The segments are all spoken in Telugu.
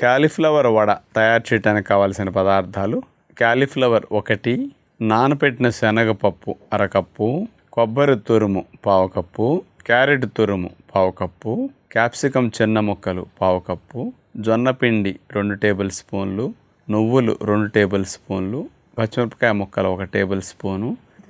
క్యాలీఫ్లవర్ వడ తయారు చేయడానికి కావాల్సిన పదార్థాలు క్యాలీఫ్లవర్ ఒకటి నానబెట్టిన శనగపప్పు అరకప్పు కొబ్బరి తురుము పావు కప్పు క్యారెట్ తురుము పావు కప్పు క్యాప్సికం చిన్న ముక్కలు పావు కప్పు జొన్న పిండి రెండు టేబుల్ స్పూన్లు నువ్వులు రెండు టేబుల్ స్పూన్లు పచ్చిమిరపకాయ ముక్కలు ఒక టేబుల్ స్పూను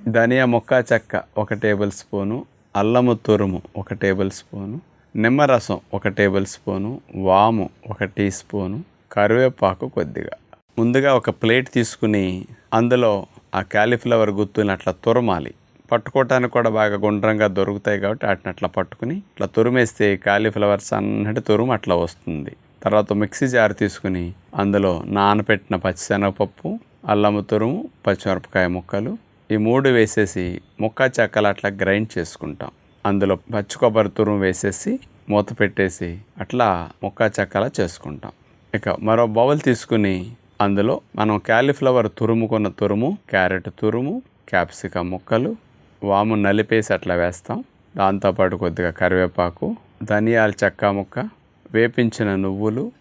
ధనియా ముక్క చెక్క ఒక టేబుల్ స్పూను అల్లము తురుము ఒక టేబుల్ స్పూను నిమ్మరసం ఒక టేబుల్ స్పూను వాము ఒక టీ స్పూను కరివేపాకు కొద్దిగా. ముందుగా ఒక ప్లేట్ తీసుకుని అందులో ఆ క్యాలీఫ్లవర్ గుత్తుని అట్లా తురమాలి. పట్టుకోవటానికి కూడా బాగా గుండ్రంగా దొరుకుతాయి కాబట్టి వాటిని అట్లా పట్టుకుని ఇట్లా తురిమేస్తే కాలీఫ్లవర్స్ అన్నటి తురుము అట్లా వస్తుంది. తర్వాత మిక్సీ జార్ తీసుకుని అందులో నానబెట్టిన పచ్చిశనగపప్పు అల్లము తురుము పచ్చిమిరపకాయ ముక్కలు ఈ మూడు వేసేసి ముక్క చెక్కలు అట్లా గ్రైండ్ చేసుకుంటాం. అందులో పచ్చి కొబ్బరి తురుము వేసేసి మూత పెట్టేసి అట్లా ముక్క చెక్కలా చేసుకుంటాం. ఇక మరో బౌల్ తీసుకుని అందులో మనం క్యాలీఫ్లవర్ తురుముకున్న తురుము క్యారెట్ తురుము క్యాప్సికం ముక్కలు వాము నలిపేసి అట్లా వేస్తాం. దాంతోపాటు కొద్దిగా కరివేపాకు ధనియాల చెక్క ముక్క వేపించిన నువ్వులు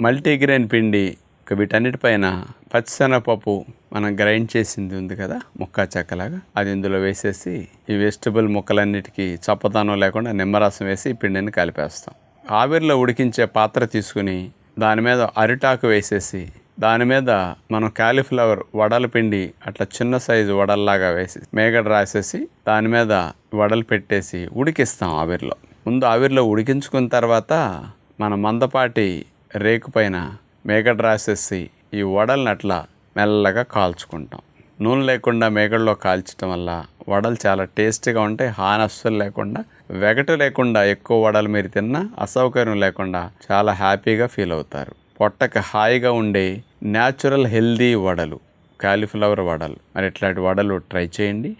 మల్టీగ్రెయిన్ పిండి ఇక వీటన్నిటిపైన పచ్చిశనగపప్పు మనం గ్రైండ్ చేసింది ఉంది కదా ముక్క చెక్కలాగా. అది ఇందులో వేసేసి ఈ వెజిటబుల్ ముక్కలన్నిటికీ చప్పదనం లేకుండా నిమ్మరసం వేసి ఈ పిండిని కలిపేస్తాం. ఆవిరిలో ఉడికించే పాత్ర తీసుకుని దాని మీద అరిటాకు వేసేసి దాని మీద మనం కాలీఫ్లవర్ వడల పిండి అట్లా చిన్న సైజు వడల్లాగా వేసి మేగడ రాసేసి దాని మీద వడలు పెట్టేసి ఉడికిస్తాం ఆవిరిలో. ముందు ఆవిరిలో ఉడికించుకున్న తర్వాత మన మందపాటి రేకు పైన మేగడ రాసేసి ఈ వడల్ని అట్లా మెల్లగా కాల్చుకుంటాం. నూనె లేకుండా మేకల్లో కాల్చడం వల్ల వడలు చాలా టేస్టీగా ఉంటాయి హాని లేకుండా వెగటు లేకుండా ఎక్కువ వడలు మీరు తిన్నా అసౌకర్యం లేకుండా చాలా హ్యాపీగా ఫీల్ అవుతారు. పొట్టకి హాయిగా ఉండే న్యాచురల్ హెల్దీ వడలు కాలీఫ్లవర్ వడలు. మరి ఇట్లాంటి వడలు ట్రై చేయండి.